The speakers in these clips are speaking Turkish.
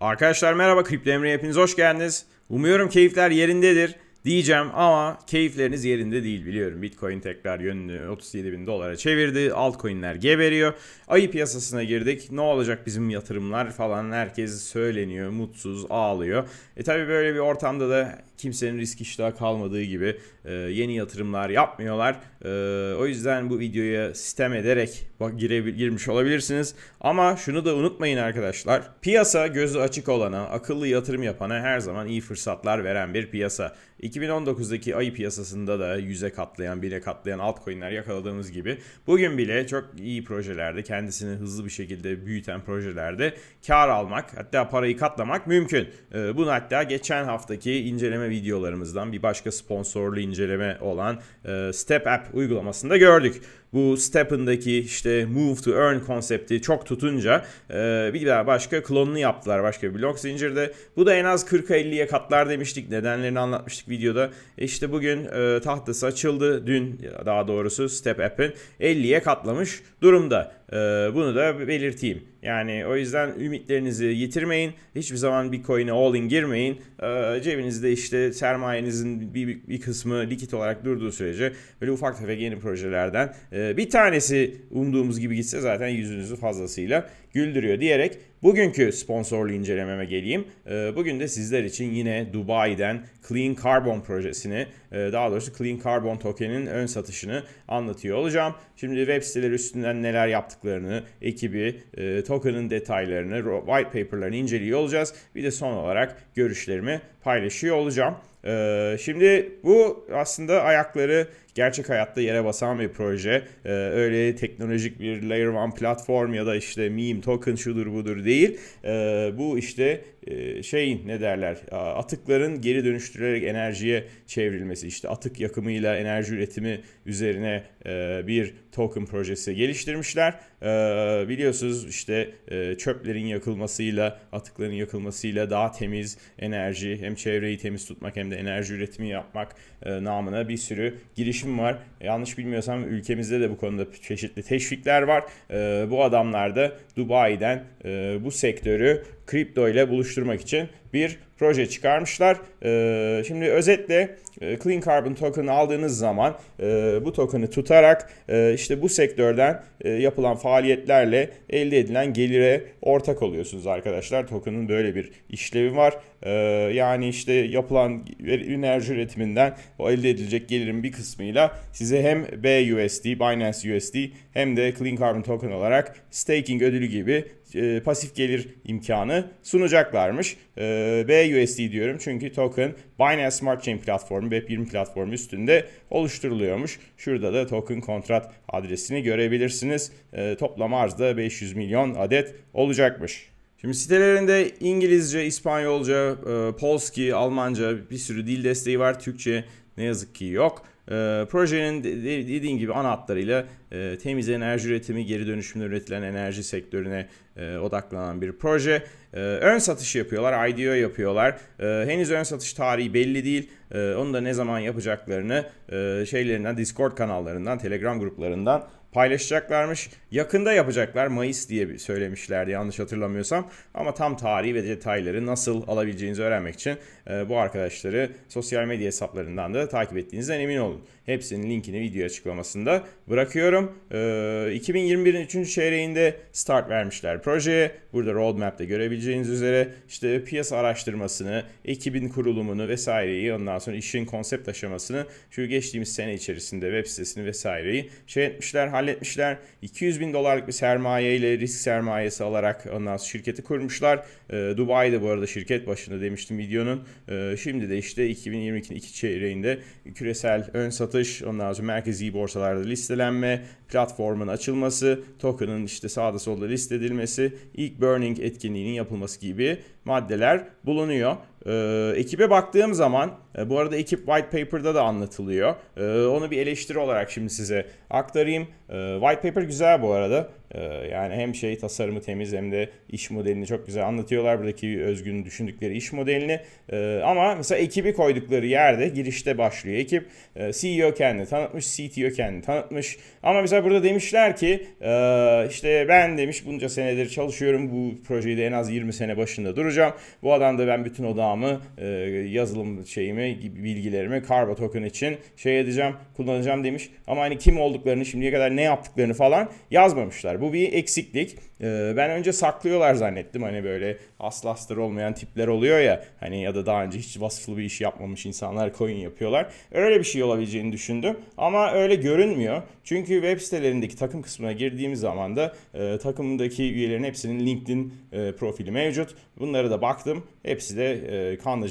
Arkadaşlar merhaba Kripto Emre'ye hepiniz hoş geldiniz. Umuyorum keyifler yerindedir diyeceğim ama keyifleriniz yerinde değil biliyorum. Bitcoin tekrar yönünü 37 bin dolara çevirdi. Altcoin'ler geberiyor. Ayı piyasasına girdik. Ne olacak bizim yatırımlar falan herkes söyleniyor. Mutsuz, ağlıyor. E tabi böyle bir ortamda da kimsenin risk iştahı kalmadığı gibi e, yeni yatırımlar yapmıyorlar. E, o yüzden bu videoya sistem ederek bak girebil- girmiş olabilirsiniz. Ama şunu da unutmayın arkadaşlar. Piyasa gözü açık olana, akıllı yatırım yapana her zaman iyi fırsatlar veren bir piyasa. 2019'daki ayı piyasasında da yüze katlayan, bire katlayan altcoin'ler yakaladığımız gibi bugün bile çok iyi projelerde, kendisini hızlı bir şekilde büyüten projelerde kar almak, hatta parayı katlamak mümkün. Ee, Bunu hatta geçen haftaki inceleme videolarımızdan bir başka sponsorlu inceleme olan e, Step App uygulamasında gördük. Bu Step'ındaki işte Move to Earn konsepti çok tutunca e, bir daha başka klonunu yaptılar başka bir blok zincirde. Bu da en az 40'a 50'ye katlar demiştik. Nedenlerini anlatmıştık videoda. E işte bugün e, tahtası açıldı. Dün daha doğrusu Step App'in 50'ye katlamış durumda. E, bunu da belirteyim. Yani o yüzden ümitlerinizi yitirmeyin. Hiçbir zaman bir coin'e all in girmeyin. E, cebinizde işte sermayenizin bir, bir kısmı likit olarak durduğu sürece böyle ufak tefek yeni projelerden e, bir tanesi umduğumuz gibi gitse zaten yüzünüzü fazlasıyla güldürüyor diyerek bugünkü sponsorlu incelememe geleyim. E, bugün de sizler için yine Dubai'den Clean Carbon projesini e, daha doğrusu Clean Carbon token'in ön satışını anlatıyor olacağım. Şimdi web siteleri üstünden neler yaptıklarını, ekibi, e, token'ın detaylarını, white paper'larını inceliyor olacağız. Bir de son olarak görüşlerimi paylaşıyor olacağım. Ee, şimdi bu aslında ayakları gerçek hayatta yere basan bir proje. Ee, öyle teknolojik bir layer 1 platform ya da işte meme token şudur budur değil. Ee, bu işte e, şey ne derler atıkların geri dönüştürülerek enerjiye çevrilmesi işte atık yakımıyla enerji üretimi üzerine e, bir token projesi geliştirmişler. Ee, biliyorsunuz işte e, çöplerin yakılmasıyla atıkların yakılmasıyla daha temiz enerji hem çevreyi temiz tutmak hem de enerji üretimi yapmak e, namına bir sürü girişim var. Yanlış bilmiyorsam ülkemizde de bu konuda çeşitli teşvikler var. E, bu adamlar da Dubai'den e, bu sektörü kripto ile buluşturmak için bir proje çıkarmışlar. E, şimdi özetle e, Clean Carbon Token'ı aldığınız zaman e, bu token'ı tutarak e, işte bu sektörden yapılan faaliyetlerle elde edilen gelire ortak oluyorsunuz arkadaşlar. Token'ın böyle bir işlevi var. E, yani işte yapılan enerji üretiminden o elde edilecek gelirin bir kısmıyla size hem BUSD, Binance USD hem de Clean Carbon Token olarak staking ödülü gibi e, pasif gelir imkanı sunacaklarmış. E, BUSD diyorum çünkü token Binance Smart Chain platformu, Web20 platformu üstünde oluşturuluyormuş. Şurada da token kontrat adresini görebilirsiniz. E, toplam arzda 500 milyon adet olacakmış. Şimdi sitelerinde İngilizce, İspanyolca, Polski, Almanca bir sürü dil desteği var. Türkçe ne yazık ki yok. E, projenin de- de- dediğim gibi ana hatlarıyla e, temiz enerji üretimi, geri dönüşümle üretilen enerji sektörüne e, odaklanan bir proje. E, ön satış yapıyorlar, IDO yapıyorlar. E, henüz ön satış tarihi belli değil. E, onu da ne zaman yapacaklarını e, şeylerinden, Discord kanallarından, Telegram gruplarından paylaşacaklarmış. Yakında yapacaklar. Mayıs diye söylemişlerdi yanlış hatırlamıyorsam. Ama tam tarihi ve detayları nasıl alabileceğinizi öğrenmek için e, bu arkadaşları sosyal medya hesaplarından da takip ettiğinizden emin olun. Hepsinin linkini video açıklamasında bırakıyorum. E, 2021'in 3. çeyreğinde start vermişler projeye. Burada roadmap'te görebileceğiniz üzere işte piyasa araştırmasını, ekibin kurulumunu vesaireyi ondan sonra işin konsept aşamasını şu geçtiğimiz sene içerisinde web sitesini vesaireyi şey etmişler, halletmişler. 200 bin dolarlık bir sermaye ile risk sermayesi alarak ondan sonra şirketi kurmuşlar. E, Dubai'de bu arada şirket başında demiştim videonun. E, şimdi de işte 2022'nin iki çeyreğinde küresel ön satış, ondan sonra merkezi borsalarda listelenme, platformun açılması, token'ın işte sağda solda listedilmesi, ilk burning etkinliğinin yapılması gibi maddeler bulunuyor. Ee, ekibe baktığım zaman, e, bu arada ekip white paper'da da anlatılıyor. Ee, onu bir eleştiri olarak şimdi size aktarayım. Ee, white paper güzel bu arada. Ee, yani hem şey tasarımı temiz hem de iş modelini çok güzel anlatıyorlar. Buradaki özgün düşündükleri iş modelini. Ee, ama mesela ekibi koydukları yerde girişte başlıyor ekip. Ee, CEO kendini tanıtmış, CTO kendini tanıtmış. Ama mesela burada demişler ki işte ben demiş bunca senedir çalışıyorum. Bu projeyi de en az 20 sene başında duracağım. Bu adam da ben bütün odağımı, e, yazılım şeyimi, bilgilerimi Carbo Token için şey edeceğim, kullanacağım demiş. Ama hani kim olduklarını, şimdiye kadar ne yaptıklarını falan yazmamışlar. Bu bir eksiklik. Ee, ben önce saklıyorlar zannettim. Hani böyle aslı astarı olmayan tipler oluyor ya. Hani ya da daha önce hiç vasıflı bir iş yapmamış insanlar coin yapıyorlar. Öyle bir şey olabileceğini düşündüm. Ama öyle görünmüyor. Çünkü web sitelerindeki takım kısmına girdiğimiz zaman da e, takımdaki üyelerin hepsinin LinkedIn e, profili mevcut. Bunlara da baktım. Hepsi de e, kanlı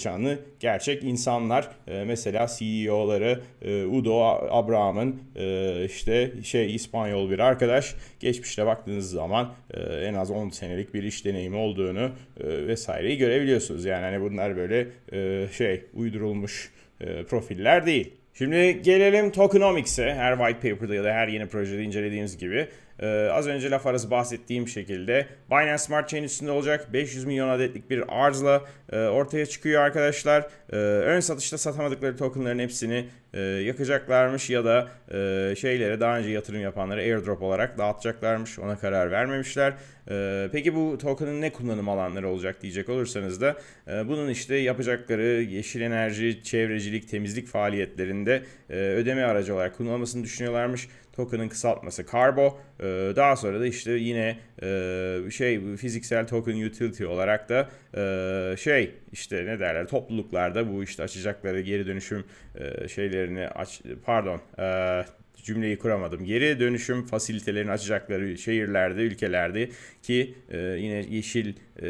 gerçek insanlar. E, mesela CEO'ları e, Udo Abraham'ın e, işte şey İspanyol bir arkadaş. Geçmişte baktığınız zaman e, en az 10 senelik bir iş deneyimi olduğunu e, vesaireyi görebiliyorsunuz. Yani hani bunlar böyle e, şey uydurulmuş e, profiller değil. Şimdi gelelim tokenomics'e. Her white paper'da ya da her yeni projede incelediğimiz gibi. Ee, az önce laf arası bahsettiğim şekilde Binance Smart Chain üstünde olacak 500 milyon adetlik bir arzla e, ortaya çıkıyor arkadaşlar. E, ön satışta satamadıkları tokenların hepsini e, yakacaklarmış ya da e, şeylere daha önce yatırım yapanlara airdrop olarak dağıtacaklarmış. Ona karar vermemişler. E, peki bu token'ın ne kullanım alanları olacak diyecek olursanız da bunun işte yapacakları yeşil enerji, çevrecilik, temizlik faaliyetlerinde ödeme aracı olarak kullanılmasını düşünüyorlarmış. Token'ın kısaltması Carbo. E, daha sonra da işte yine e, şey fiziksel token utility olarak da e, şey işte ne derler topluluklarda bu işte açacakları geri dönüşüm şeylerini aç pardon cümleyi kuramadım. Geri dönüşüm fasilitelerini açacakları şehirlerde, ülkelerde ki e, yine yeşil e,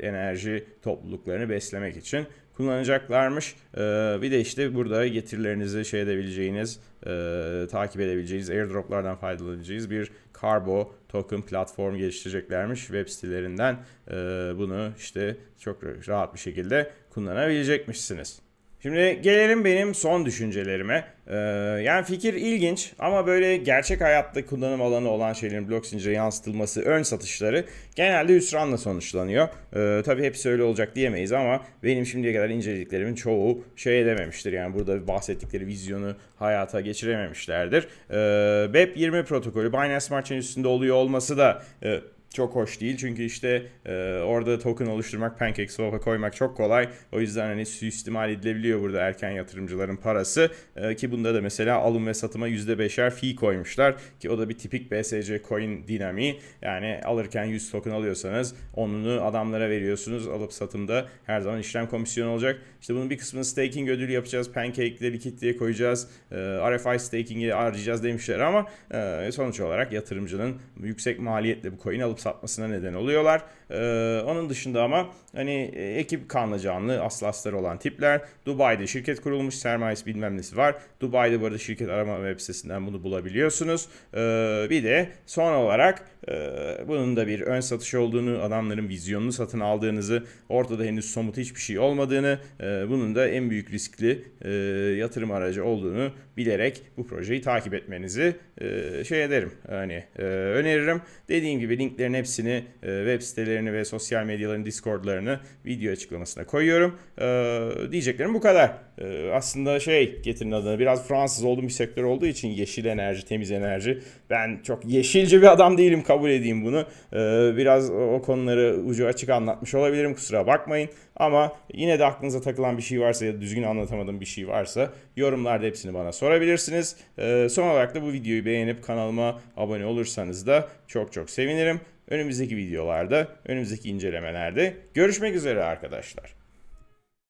enerji topluluklarını beslemek için kullanacaklarmış. E, bir de işte burada getirilerinizi şey edebileceğiniz, e, takip edebileceğiniz, airdroplardan faydalanabileceğiniz bir Carbo token platform geliştireceklermiş web sitelerinden. E, bunu işte çok rahat bir şekilde kullanabilecekmişsiniz. Şimdi gelelim benim son düşüncelerime. Ee, yani fikir ilginç ama böyle gerçek hayatta kullanım alanı olan şeylerin blok zincire yansıtılması, ön satışları genelde hüsranla sonuçlanıyor. Ee, tabii hepsi öyle olacak diyemeyiz ama benim şimdiye kadar inceliklerimin çoğu şey edememiştir. Yani burada bahsettikleri vizyonu hayata geçirememişlerdir. Ee, Web 20 protokolü Binance Smart Chain üstünde oluyor olması da e, çok hoş değil. Çünkü işte e, orada token oluşturmak, PancakeSwap'a koymak çok kolay. O yüzden hani suistimal edilebiliyor burada erken yatırımcıların parası. E, ki bunda da mesela alım ve satıma %5'er fee koymuşlar. Ki o da bir tipik BSC coin dinamiği. Yani alırken 100 token alıyorsanız onunu adamlara veriyorsunuz. Alıp satımda her zaman işlem komisyonu olacak. İşte bunun bir kısmını staking ödülü yapacağız. Pancake'leri kitliye koyacağız. E, RFI staking'i harcayacağız demişler ama e, sonuç olarak yatırımcının yüksek maliyetle bu coin alıp satmasına neden oluyorlar. Ee, onun dışında ama hani e, ekip kanlı canlı aslı asları olan tipler. Dubai'de şirket kurulmuş sermayesi bilmem nesi var. Dubai'de bu arada şirket arama web sitesinden bunu bulabiliyorsunuz. Ee, bir de son olarak bunun da bir ön satış olduğunu, adamların vizyonunu satın aldığınızı, ortada henüz somut hiçbir şey olmadığını, e, bunun da en büyük riskli e, yatırım aracı olduğunu bilerek bu projeyi takip etmenizi e, şey ederim. Hani öneririm. Dediğim gibi linklerin hepsini web sitelerini ve sosyal medyaların Discord'larını video açıklamasına koyuyorum. Diyeceklerim bu kadar. Aslında şey getirin adını biraz Fransız olduğum bir sektör olduğu için yeşil enerji, temiz enerji. Ben çok yeşilci bir adam değilim kabul edeyim bunu. E, biraz o konuları ucu açık anlatmış olabilirim kusura bakmayın. Ama yine de aklınıza takılan bir şey varsa ya da düzgün anlatamadığım bir şey varsa yorumlarda hepsini bana sorabilirsiniz. Ee, son olarak da bu videoyu beğenip kanalıma abone olursanız da çok çok sevinirim. Önümüzdeki videolarda, önümüzdeki incelemelerde görüşmek üzere arkadaşlar.